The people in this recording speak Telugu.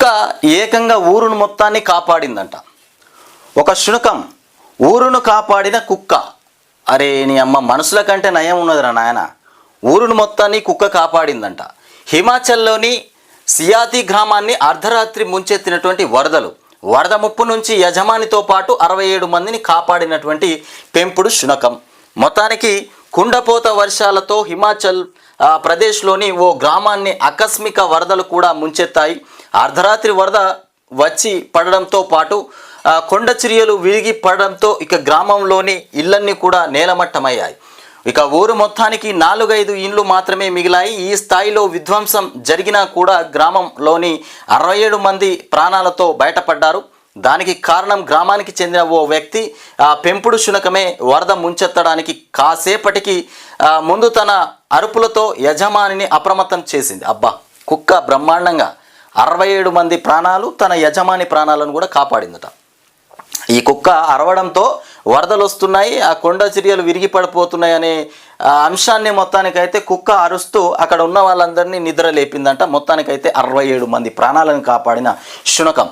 కుక్క ఏకంగా ఊరును మొత్తాన్ని కాపాడిందంట. ఒక శునకం ఊరును కాపాడిన కుక్క. అరే నీ అమ్మ మనుషుల కంటే నయం ఉన్నదిరా నాయన. ఊరును మొత్తాన్ని కుక్క కాపాడిందంట. హిమాచల్లోని సియాతి గ్రామాన్ని అర్ధరాత్రి ముంచెత్తినటువంటి వరదలు వరద ముప్పు నుంచి యజమానితో పాటు అరవై ఏడు మందిని కాపాడినటువంటి పెంపుడు శునకం. మొత్తానికి కుండపోత వర్షాలతో హిమాచల్ ప్రదేశ్లోని ఓ గ్రామాన్ని ఆకస్మిక వరదలు కూడా ముంచెత్తాయి. అర్ధరాత్రి వరద వచ్చి పడడంతో పాటు కొండ చిరియలు విరిగి పడడంతో ఇక గ్రామంలోని ఇళ్ళన్నీ కూడా నేలమట్టమయ్యాయి. ఇక ఊరు మొత్తానికి నాలుగైదు ఇండ్లు మాత్రమే మిగిలాయి. ఈ స్థాయిలో విధ్వంసం జరిగినా కూడా గ్రామంలోని అరవై ఏడు మంది ప్రాణాలతో బయటపడ్డారు. దానికి కారణం గ్రామానికి చెందిన ఓ వ్యక్తి ఆ పెంపుడు శునకమే వరద ముంచెత్తడానికి కాసేపటికి ముందు తన అరుపులతో యజమానిని అప్రమత్తం చేసింది. అబ్బా కుక్క బ్రహ్మాండంగా. అరవై ఏడు మంది ప్రాణాలు తన యజమాని ప్రాణాలను కూడా కాపాడిందట. ఈ కుక్క అరవడంతో వరదలు వస్తున్నాయి ఆ కొండ చర్యలు విరిగి పడిపోతున్నాయి అనే అంశాన్ని మొత్తానికైతే కుక్క అరుస్తూ అక్కడ ఉన్న వాళ్ళందరినీ నిద్ర లేపిందంట. మొత్తానికైతే అరవై ఏడు మంది ప్రాణాలను కాపాడిన శునకం.